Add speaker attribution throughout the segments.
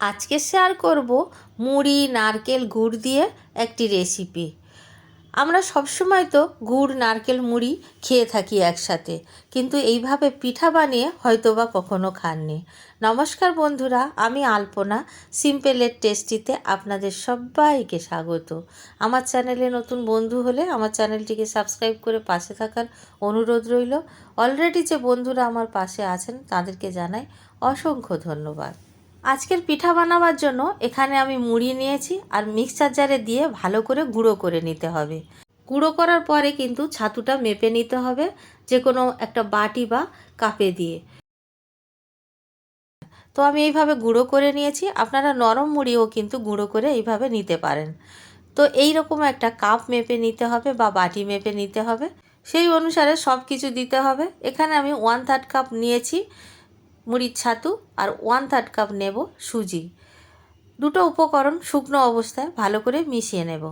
Speaker 1: আজকে শেয়ার করব মুড়ি, নারকেল গুড় দিয়ে একটি রেসিপি আমরা সবসময় তো গুড়, নারকেল, মুড়ি খেয়ে থাকি একসাথে, কিন্তু এইভাবে পিঠা বানিয়ে হয়তো বা কখনো খাননি। নমস্কার বন্ধুরা, আমি আলপনা সিম্পলের টেস্টিতে আপনাদের সবাইকে স্বাগত। আমার চ্যানেলে নতুন বন্ধু হলে আমার চ্যানেলটিকে সাবস্ক্রাইব করে পাশে থাকার অনুরোধ রইল। অলরেডি যে বন্ধুরা আমার পাশে আছেন, তাদেরকে জানাই অসংখ্য ধন্যবাদ। আজকের পিঠা বানাবার জন্য এখানে আমি মুড়ি নিয়েছি আর মিক্সচার জারে দিয়ে ভালো করে গুঁড়ো করে নিতে হবে। গুঁড়ো করার পরে কিন্তু ছাতুটা মেপে নিতে হবে যে কোনো একটা বাটি বা কাপে দিয়ে। তো আমি এইভাবে গুঁড়ো করে নিয়েছি, আপনারা নরম মুড়িও কিন্তু গুঁড়ো করে এইভাবে নিতে পারেন। তো এই রকম একটা কাপ মেপে নিতে হবে বা বাটি মেপে নিতে হবে। সেই অনুসারে সব কিছু দিতে হবে। এখানে আমি ওয়ান থার্ড কাপ নিয়েছি। মুড়ির ছাতু আর ওয়ান থার্ড কাপ নেব সুজি। দুটো উপকরণ শুকনো অবস্থায় ভালো করে মিশিয়ে নেব।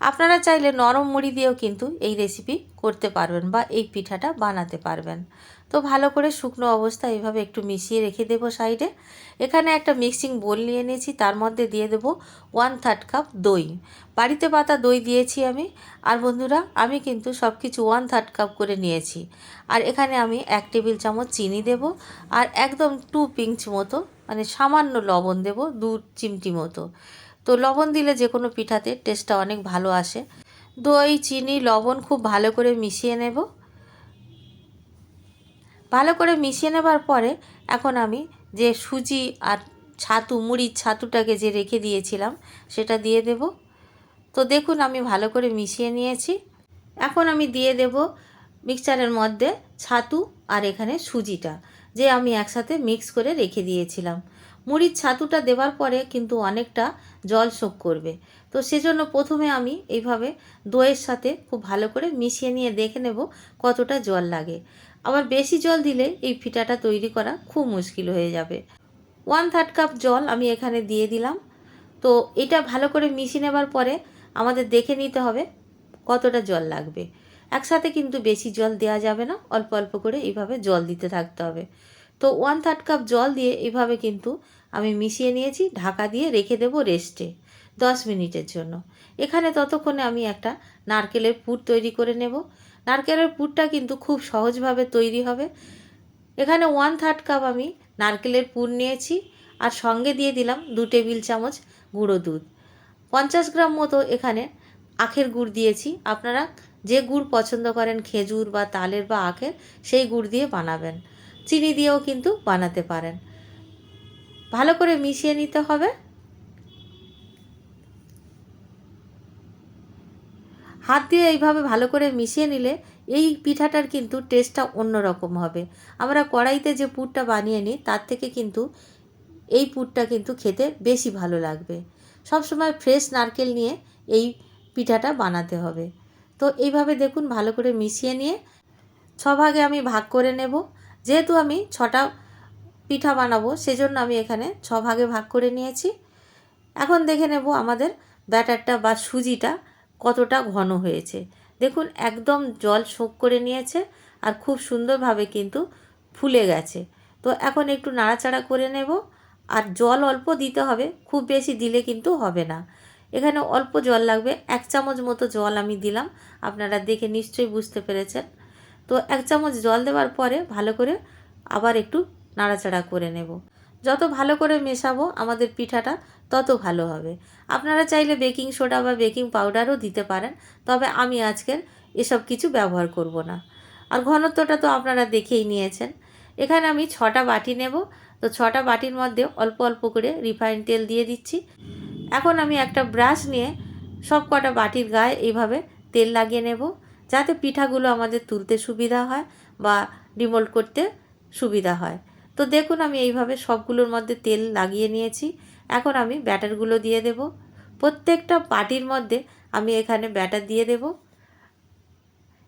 Speaker 1: আপনারা চাইলে নরম মুড়ি দিয়েও কিন্তু এই রেসিপি করতে পারবেন বা এই পিঠাটা বানাতে পারবেন। তো ভালো করে শুকনো অবস্থা এইভাবে একটু মিশিয়ে রেখে দেবো সাইডে। এখানে একটা মিক্সিং বোল নিয়ে নিয়েছি তার মধ্যে দিয়ে দেব ওয়ান থার্ড কাপ দই। বাড়িতে পাতা দই দিয়েছি আমি। আর বন্ধুরা, আমি কিন্তু সব কিছু ওয়ান থার্ড কাপ করে নিয়েছি। আর এখানে আমি এক টেবিল চামচ চিনি দেব আর একদম টু পিঞ্চ মতো মানে সামান্য লবণ দেব, দু চিমটি মতো। তো লবণ দিলে যে কোনো পিঠাতে টেস্টটা অনেক ভালো আসে। দই, চিনি, লবণ খুব ভালো করে মিশিয়ে নেব। ভালো করে মিশিয়ে নেবার পরে এখন আমি যে সুজি আর ছাতু, মুড়ির ছাতুটাকে যে রেখে দিয়েছিলাম সেটা দিয়ে দেব। তো দেখুন আমি ভালো করে মিশিয়ে নিয়েছি। এখন আমি দিয়ে দেব মিক্সচারের মধ্যে ছাতু আর এখানে সুজিটা। যে আমি একসাথে মিক্স করে রেখে দিয়েছিলাম। মুড়ির ছাতুটা দেওয়ার পরে কিন্তু অনেকটা জল শোক করবে। তো সেজন্য প্রথমে আমি এইভাবে দইয়ের সাথে খুব ভালো করে মিশিয়ে নিয়ে দেখে নেব কতটা জল লাগে। আবার বেশি জল দিলে এই ফিটাটা তৈরি করা খুব মুশকিল হয়ে যাবে। ওয়ান থার্ড কাপ জল আমি এখানে দিয়ে দিলাম। তো এটা ভালো করে মিশিয়ে নেবার পরে আমাদের দেখে নিতে হবে কতটা জল লাগবে। একসাথে কিন্তু বেশি জল দেওয়া যাবে না, অল্প অল্প করে এইভাবে জল দিতে থাকতে হবে। তো ওয়ান থার্ড কাপ জল দিয়ে এইভাবে কিন্তু আমি মিশিয়ে নিয়েছি, ঢাকা দিয়ে রেখে দেব রেস্টে দশ মিনিটের জন্য। এখানে ততক্ষণে আমি একটা নারকেলের পুর তৈরি করে নেব। নারকেলের পুরটা কিন্তু খুব সহজভাবে তৈরি হবে। এখানে ওয়ান থার্ড কাপ আমি নারকেলের পুর নিয়েছি আর সঙ্গে দিয়ে দিলাম দু টেবিল চামচ গুঁড়ো দুধ। পঞ্চাশ গ্রাম মতো এখানে আখের গুড় দিয়েছি। আপনারা যে গুড় পছন্দ করেন, খেজুর বা তালের বা আখের, সেই গুড় দিয়ে বানাবেন। চিনি দিয়েও কিন্তু বানাতে পারেন। ভালো করে মিশিয়ে নিতে হবে। হাত দিয়ে এইভাবে ভালো করে মিশিয়ে নিলে এই পিঠাটার কিন্তু টেস্টটা অন্যরকম হবে। আমরা কড়াইতে যে পুরটা বানিয়ে নিই, তার থেকে কিন্তু এই পুরটা কিন্তু খেতে বেশি ভালো লাগবে। সবসময় ফ্রেশ নারকেল নিয়ে এই পিঠাটা বানাতে হবে। তো এইভাবে দেখুন ভালো করে মিশিয়ে নিয়ে ছভাগে আমি ভাগ করে নেব। যেহেতু আমি ছটা পিঠা বানাবো, সেজন্য আমি এখানে ছভাগে ভাগ করে নিয়েছি। এখন দেখে নেব আমাদের ব্যাটারটা বা সুজিটা কতটা ঘন হয়েছে। দেখুন একদম জল শোক করে নিয়েছে আর খুব সুন্দরভাবে কিন্তু ফুলে গেছে। তো এখন একটু নাড়াচাড়া করে নেব। আর জল অল্প দিতে হবে, খুব বেশি দিলে কিন্তু হবে না। এখানে অল্প জল লাগবে। এক চামচ মতো জল আমি দিলাম। আপনারা দেখে নিশ্চয়ই বুঝতে পেরেছেন। তো এক চামচ জল দেওয়ার পরে ভালো করে আবার একটু নাড়াচাড়া করে নেব। যত ভালো করে মেশাবো আমাদের পিঠাটা তত ভালো হবে। আপনারা চাইলে বেকিং সোডা বা বেকিং পাউডারও দিতে পারেন, তবে আমি আজকের এসব কিছু ব্যবহার করব না। আর ঘনত্বটা তো আপনারা দেখেই নিয়েছেন। এখানে আমি ছটা বাটি নেব। তো ছটা বাটির মধ্যে অল্প অল্প করে রিফাইন তেল দিয়ে দিচ্ছি। এখন আমি একটা ব্রাশ নিয়ে সব কটা বাটির গায়ে এইভাবে তেল লাগিয়ে নেব, যাতে পিঠাগুলো আমাদের তুলতে সুবিধা হয় বা ডিমোল্ড করতে সুবিধা হয়। তো দেখুন আমি এইভাবে সবগুলোর মধ্যে তেল লাগিয়ে নিয়েছি, এখন আমি ব্যাটারগুলো দিয়ে দেব। প্রত্যেকটা বাটির মধ্যে আমি এখানে ব্যাটার দিয়ে দেব।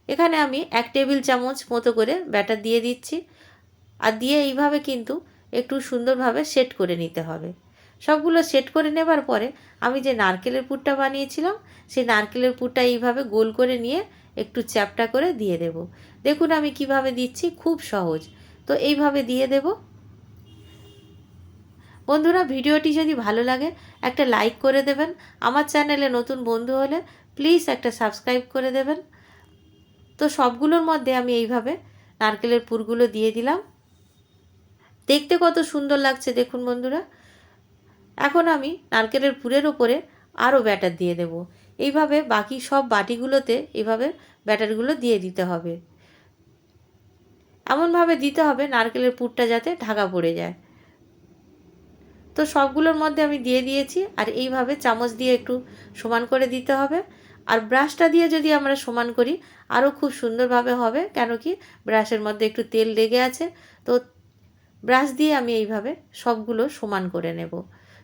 Speaker 1: এখানে আমি এক টেবিল চামচ মতো করে ব্যাটার দিয়ে দিচ্ছি। আর দিয়ে এইভাবে কিন্তু একটু সুন্দরভাবে সেট করে নিতে হবে। সবগুলো সেট করে নেবার পরে আমি যে নারকেলের পুরটা বানিয়েছিলাম, সেই নারকেলের পুরটা এইভাবে গোল করে নিয়ে একটু চ্যাপটা করে দিয়ে দেব। দেখুন আমি কীভাবে দিচ্ছি, খুব সহজ। তো এইভাবে দিয়ে দেব। বন্ধুরা, ভিডিওটি যদি ভালো লাগে, একটা লাইক করে দেবেন। আমার চ্যানেলে নতুন বন্ধু হলে প্লিজ একটা সাবস্ক্রাইব করে দেবেন। তো সবগুলোর মধ্যে আমি এইভাবে নারকেলের পুরগুলো দিয়ে দিলাম। দেখতে কত সুন্দর লাগছে, দেখুন বন্ধুরা। এখন আমি নারকেলের পুরের ওপরে আরও ব্যাটার দিয়ে দেব। এইভাবে বাকি সব বাটিগুলোতে এইভাবে ব্যাটারগুলো দিয়ে দিতে হবে। এমনভাবে দিতে হবে নারকেলের পুরটা যাতে ঢাকা পড়ে যায়। তো সবগুলোর মধ্যে আমি দিয়ে দিয়েছি আর এইভাবে চামচ দিয়ে একটু সমান করে দিতে হবে। আর ব্রাশটা দিয়ে যদি আমরা সমান করি আরও খুব সুন্দরভাবে হবে, কেন কি ব্রাশের মধ্যে একটু তেল লেগে আছে। তো ব্রাশ দিয়ে আমি এইভাবে সবগুলো সমান করে নেব।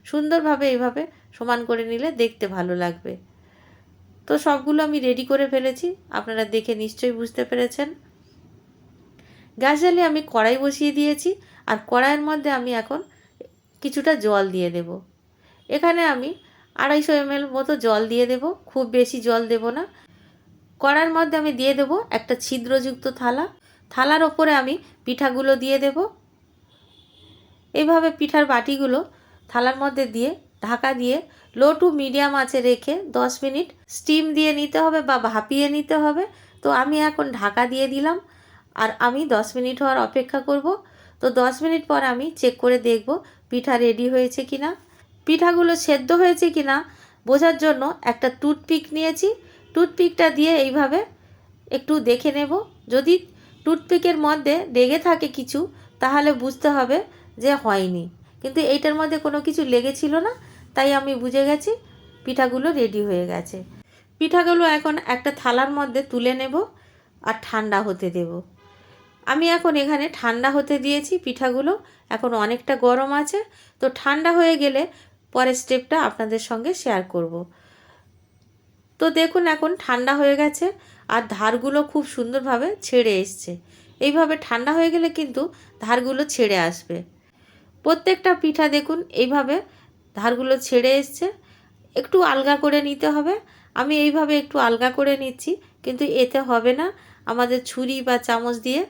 Speaker 1: সুন্দরভাবে এইভাবে সমান করে নিলে দেখতে ভালো লাগবে। তো সবগুলো আমি রেডি করে ফেলেছি। আপনারা দেখে নিশ্চয়ই বুঝতে পেরেছেন। গ্যাস জ্বালিয়ে আমি কড়াই বসিয়ে দিয়েছি আর কড়াইয়ের মধ্যে আমি এখন কিছুটা জল দিয়ে দেব। এখানে আমি আড়াইশো এমএল মতো জল দিয়ে দেব। খুব বেশি জল দেব না। কড়ার মধ্যে আমি দিয়ে দেব একটা ছিদ্রযুক্ত থালা। থালার ওপরে আমি পিঠাগুলো দিয়ে দেব। এইভাবে পিঠার বাটিগুলো থালার মধ্যে দিয়ে ঢাকা দিয়ে লো টু মিডিয়াম আঁচে রেখে দশ মিনিট স্টিম দিয়ে নিতে হবে বা ভাপিয়ে নিতে হবে। তো আমি এখন ঢাকা দিয়ে দিলাম আর আমি দশ মিনিট হওয়ার অপেক্ষা করব। তো দশ মিনিট পর আমি চেক করে দেখব পিঠা রেডি হয়েছে কি না পিঠাগুলো সেদ্ধ হয়েছে কি না বোঝার জন্য একটা টুথপিক নিয়েছি। টুথপিকটা দিয়ে এইভাবে একটু দেখে নেব। যদি টুথপিকের মধ্যে লেগে থাকে কিছু, তাহলে বুঝতে হবে যে হয়নি। কিন্তু এইটার মধ্যে কোনো কিছু লেগেছিল না, তাই আমি বুঝে গেছি পিঠাগুলো রেডি হয়ে গেছে। পিঠাগুলো এখন একটা থালার মধ্যে তুলে নেব আর ঠান্ডা হতে দেব। আমি এখন এখানে ঠান্ডা হতে দিয়েছি পিঠাগুলো, এখন অনেকটা গরম আছে, তো ঠান্ডা হয়ে গেলে পরের স্টেপটা আপনাদের সঙ্গে শেয়ার করব। তো দেখুন এখন ঠান্ডা হয়ে গেছে আর ধারগুলো খুব সুন্দরভাবে ছেড়ে এসছে। এইভাবে ঠান্ডা হয়ে গেলে কিন্তু ধারগুলো ছেড়ে আসবে। প্রত্যেকটা পিঠা দেখুন, এইভাবে ধারগুলো ছেড়ে এসছে। একটু আলগা করে নিতে হবে। আমি এইভাবে একটু আলগা করে নিচ্ছি, কিন্তু এতে হবে না। আমাদের ছুরি বা চামচ দিয়ে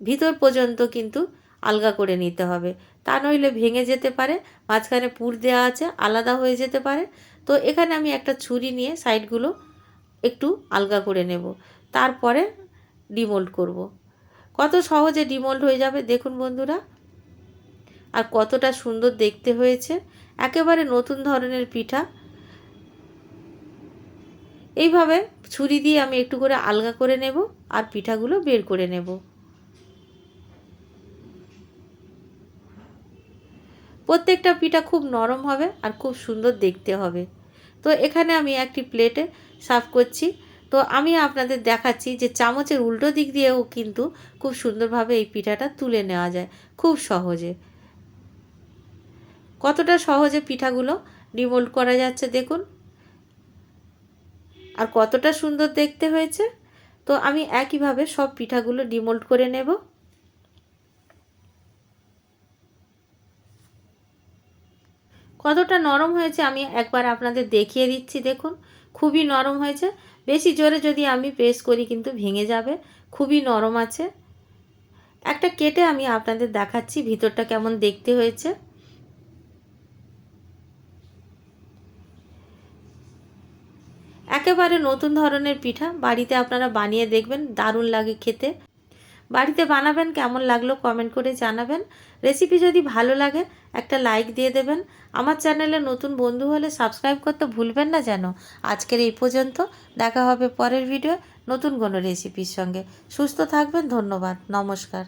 Speaker 1: ভিতর পর্যন্ত কিন্তু আলগা করে নিতে হবে। তা নইলে ভেঙে যেতে পারে, মাঝখানে পুর দেওয়া আছে, আলাদা হয়ে যেতে পারে। তো এখানে আমি একটা ছুরি নিয়ে সাইডগুলো একটু আলগা করে নেব। তারপরে ডিমোল্ড করব। কত সহজে ডিমোল্ড হয়ে যাবে দেখুন বন্ধুরা। আর কতটা সুন্দর দেখতে হয়েছে। একেবারে নতুন ধরনের পিঠা। এইভাবে ছুরি দিয়ে আমি একটু করে আলগা করে নেব আর পিঠাগুলো বের করে নেব। প্রত্যেকটা পিঠা খুব নরম হবে আর খুব সুন্দর দেখতে হবে। তো এখানে আমি একটি প্লেটে সার্ভ করছি। তো আমি আপনাদের দেখাচ্ছি যে চামচের উল্টো দিক দিয়েও কিন্তু খুব সুন্দরভাবে এই পিঠাটা তুলে নেওয়া যায়। খুব সহজে। কতটা সহজে পিঠাগুলো ডিমোল্ড করা যাচ্ছে দেখুন। আর কতটা সুন্দর দেখতে হয়েছে। তো আমি একইভাবে সব পিঠাগুলো ডিমোল্ড করে নেব। কতটা নরম হয়েছে আমি একবার আপনাদের দেখিয়ে দিচ্ছি দেখুন। খুবই নরম হয়েছে। বেশি জোরে যদি আমি প্রেস করি কিন্তু ভেঙে যাবে। খুবই নরম আছে। একটা কেটে আমি আপনাদের দেখাচ্ছি ভিতরটা কেমন দেখতে হয়েছে। একেবারে নতুন ধরনের পিঠা। বাড়িতে আপনারা বানিয়ে দেখবেন, দারুণ লাগে খেতে। বাড়িতে বানাবেন, কেমন লাগল কমেন্ট করে জানাবেন। রেসিপি যদি ভালো লাগে, একটা লাইক দিয়ে দেবেন। আমার চ্যানেলে নতুন বন্ধু হলে সাবস্ক্রাইব করতে ভুলবেন না যেন। আজকের এই পর্যন্ত, দেখা হবে পরের ভিডিও নতুন কোনো রেসিপির সঙ্গে। সুস্থ থাকবেন, ধন্যবাদ, নমস্কার।